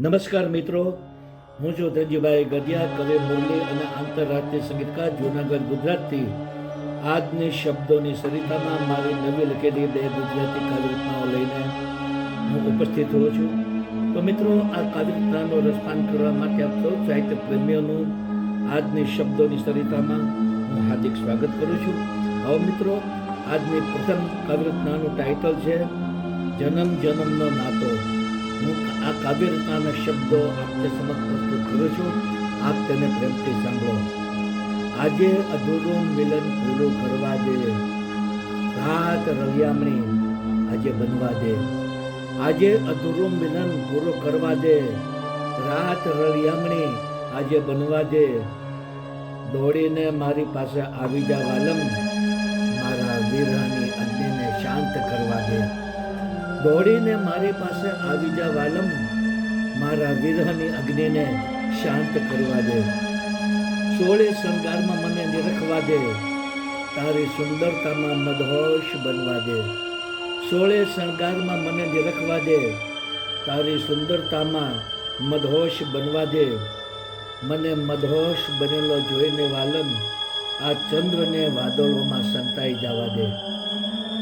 નમસ્કાર મિત્રો, હું છું ધનજીભાઈ ગઢિયા, કવિ મુરલી અને આંતરરાષ્ટ્રીય સંગીતકાર, જૂનાગઢ, ગુજરાતથી. આજની શબ્દોની સરિતામાં મારી નવી લખેલી બે ગુજરાતી કાવ્યરચનાઓ લઈને હું ઉપસ્થિત હોઉં છું. તો મિત્રો, આ કાવ્યરચનાનો રસપાન કરવા માટે આપ સૌ સાહિત્ય પ્રેમીઓનું આજની શબ્દોની સરિતામાં હું હાર્દિક સ્વાગત કરું છું. હવે મિત્રો, આજની પ્રથમ કાવ્યરચનાનું ટાઇટલ છે, જન્મ જન્મનો નાતો. હું આ કાવ્ય શબ્દો આપને સમક્ષ પ્રસ્તુત કરું છું. આપ તેને પ્રેમથી સાંભળો. આજે અધૂરું મિલન પૂરું કરવા દે. રાત રવિયામણી આજે બનવા દે. આજે અધૂરું મિલન પૂરું કરવા દે. રાત રળિયામણી આજે બનવા દે. દોડીને મારી પાસે આવી જા વાલમ. મારા વીરાની દોડીને મારી પાસે આવી જા વાલમ. મારા વિરહની અગ્નિને શાંત કરવા દે. સોળે શણગારમાં મને નિરખવા દે. તારી સુંદરતામાં મદહોશ બનવા દે. સોળે શણગારમાં મને નિરખવા દે. તારી સુંદરતામાં મદહોશ બનવા દે. મને મદહોશ બનેલો જોઈને વાલમ આ ચંદ્રને વાદળોમાં સંતાઈ જવા દે.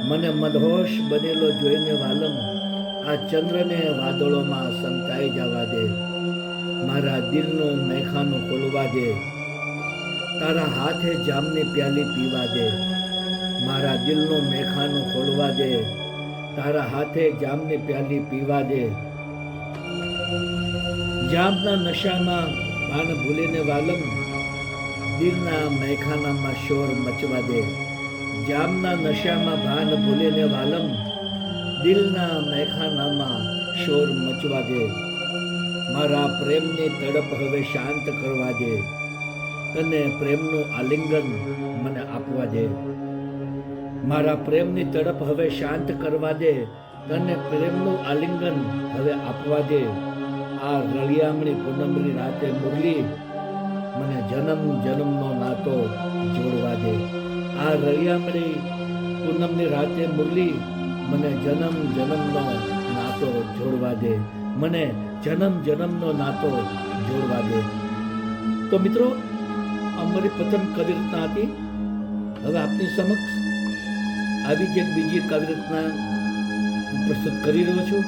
મને મદહોશ બનેલો જોઈને વાલમ આ ચંદ્રને વાદળોમાં સંતાઈ જવા દે. મારા દિલનું મેખાનું ખોલવા દે. તારા હાથે જામની પ્યાલી પીવા દે. મારા દિલનું મેખાનું ખોલવા દે. તારા હાથે જામની પ્યાલી પીવા દે. જામના નશામાં ભાન ભૂલીને વાલમ દિલના મેખાનામાં શોર મચવા દે. જામના નશામાં ભાન ભૂલીને વાલમ, દિલના મેખાનામાં શોર મચવા દે. મારા પ્રેમની તડપ હવે શાંત કરવા દે અને પ્રેમનું આલિંગન મને આપવા દે. મારા પ્રેમની તડપ હવે શાંત કરવા દે તને પ્રેમનું આલિંગન હવે આપવા દે. આ રળિયામણી પૂનમની રાતે મુરલી મને જન્મ જન્મનો નાતો જોડવા દે. આ રળિયામણી પૂનમની રાતે મુરલી મને જન્મ જન્મનો નાતો જોડવા દે. મને જન્મ જન્મનો નાતો જોડવા દે. તો મિત્રો અમારી પ્રથમ કવિરચના હતી. હવે આપની સમક્ષ આવી જ એક બીજી કવિરચના રચના પ્રસ્તુત કરી રહ્યો છું.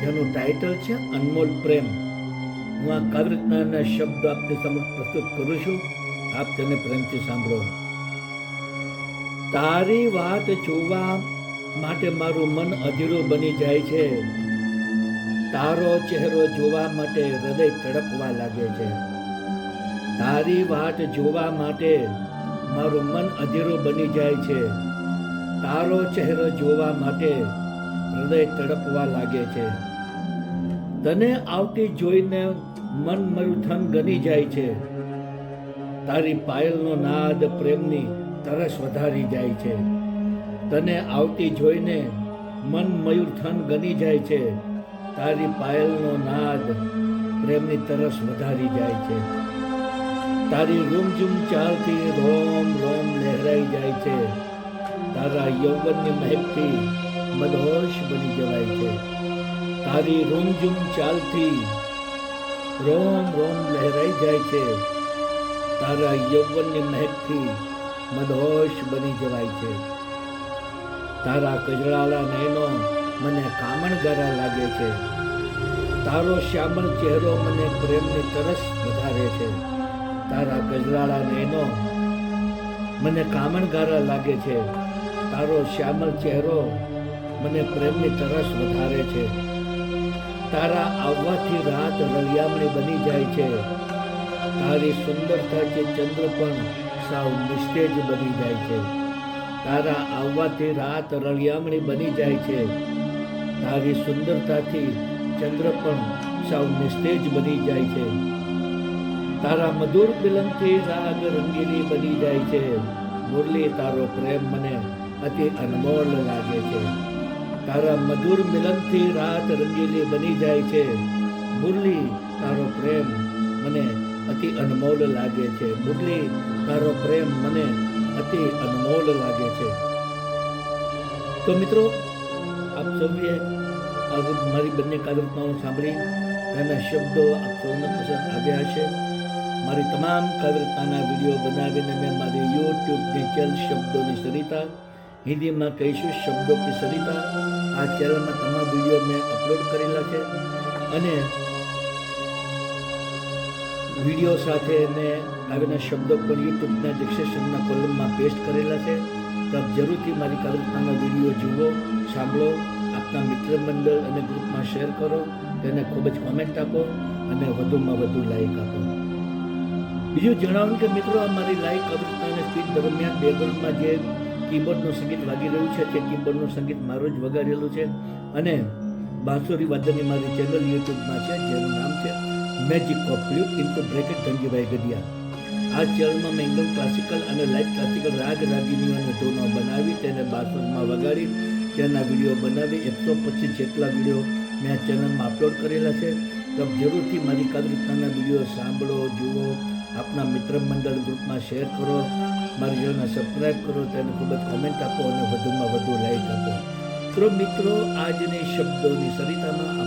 જેનું ટાઇટલ છે અનમોલ પ્રેમ. હું આ કવિરચનાના શબ્દ આપની સમક્ષ પ્રસ્તુત કરું છું. આપ તેને પ્રેમથી સાંભળો. તારી વાત જોવા માટે મારું મન અધીરું બની જાય છે. તારો ચહેરો જોવા માટે હૃદય તડપવા લાગે છે. તારી વાત જોવા માટે મારું મન અધીરું બની જાય છે. તારો ચહેરો જોવા માટે હૃદય તડપવા લાગે છે. તને આવતી જોઈને મન મારું થન ગની જાય છે. તારી પાયલનો નાદ પ્રેમની તરસ વધારી જાય છે. તને આવતી જોઈને મન મયુર થન ગની જાય છે. તારી પાયલનો નાદ પ્રેમની તરસ વધારી જાય છે. તારી રૂમઝૂમ ચાલતી રોમ રોમ લહેરાઈ જાય છે. તારા યૌવનની મહેકથી મદહોશ બની જવાય છે. તારી રૂમઝૂમ ચાલતી રોમ રોમ લહેરાઈ જાય છે. તારા યૌવનની મહેકથી મદહોશ બની જવાય છે. તારા કજળાલા નયનો મને કામણગારા લાગે છે. તારો શ્યામળ ચહેરો મને પ્રેમની તરસ વધારે છે. તારા ગજરાળા નયનો મને કામણગારા લાગે છે. તારો શ્યામળ ચહેરો મને પ્રેમની તરસ વધારે છે. તારા આવવાથી રાત રળિયામણી બની જાય છે. તારી સુંદરતાથી ચંદ્ર પણ સાવ નિસ્તેજ બની જાય છે. તારા આવવાથી રાત રળિયામણી બની જાય છે. તારી સુંદરતાથી ચંદ્ર પણ સાવ નિસ્તેજ બની જાય છે. તારા મધુર મિલનથી રાગ રંગીલી બની જાય છે. મુરલી, તારો પ્રેમ મને અતિ અનમોલ લાગે છે. તારા મધુર મિલનથી રાત રંગીલી બની જાય છે. મુરલી, તારો પ્રેમ મને અતિ અનમોલ લાગે છે. મુરલી, તારો પ્રેમ મને અતિ અનમોલ લાગે છે. તો મિત્રો, આપ સૌએ મારી બંને કાવ્યરચનાઓ સાંભળી એના શબ્દો આપ સૌને પસંદ આવ્યા હશે. મારી તમામ કાવ્યતાના વીડિયો બનાવીને મેં મારી યુટ્યુબની ચેનલ શબ્દોની સરિતા, હિન્દીમાં કહીશું શબ્દો કી સરિતા. આ ચેનલમાં તમામ વીડિયો મેં અપલોડ કરેલા છે. અને વીડિયો સાથે મેં આવેલા શબ્દો પણ યુટ્યુબના ડિસ્ક્રિપ્શનના કોલમમાં પેસ્ટ કરેલા છે. તો જરૂરથી મારી કલ્પનાનો વીડિયો જુઓ, સાંભળો, આપના મિત્ર મંડળ અને ગ્રુપમાં શેર કરો, તેને ખૂબ જ કોમેન્ટ આપો અને વધુમાં વધુ લાઈક આપો. બીજું જણાવું કે મિત્રો આ મારી લાઈવ કવિતાની સ્પીચ દરમિયાન બેકગ્રાઉન્ડમાં જે કીબોર્ડનું સંગીત વાગી રહ્યું છે, તે કીબોર્ડનું સંગીત મારું જ વગાડેલું છે. અને બાંસુરી વાદનની મારી ચેનલ યુટ્યુબમાં છે, જેનું નામ છે magic blue into bracket Dhanjibhai Gadhiya આ ચરણમાં મેં એકદમ ક્લાસિકલ અને લાઇટ ક્લાસિકલ રાગ રાગીની અને ધૂનો બનાવી, તેને બાસુરમાં વગાડી, તેના વીડિયો બનાવી, એકસો પચીસ જેટલા વીડિયો મેં આ ચેનલમાં અપલોડ કરેલા છે. તો જરૂરથી મારી કવિતાના વીડિયો સાંભળો, જુઓ, આપના મિત્ર મંડળ ગ્રુપમાં શેર કરો, મારી ચેનલને સબસ્ક્રાઈબ કરો, તેને ખૂબ જ કોમેન્ટ આપો અને વધુમાં વધુ લાઈક આપો. તો મિત્રો, આજની શબ્દોની સરિતામાં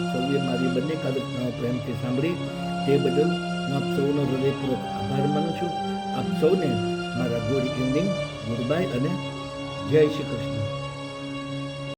બંને કાર્યક્રમો પ્રેમથી સાંભળી તે બદલ હું આપ સૌનો હૃદયપૂર્વક આભાર માનું છું. આપ સૌને મારા ગુડ ઇવનિંગ, ગુડ બાય અને જય શ્રી કૃષ્ણ.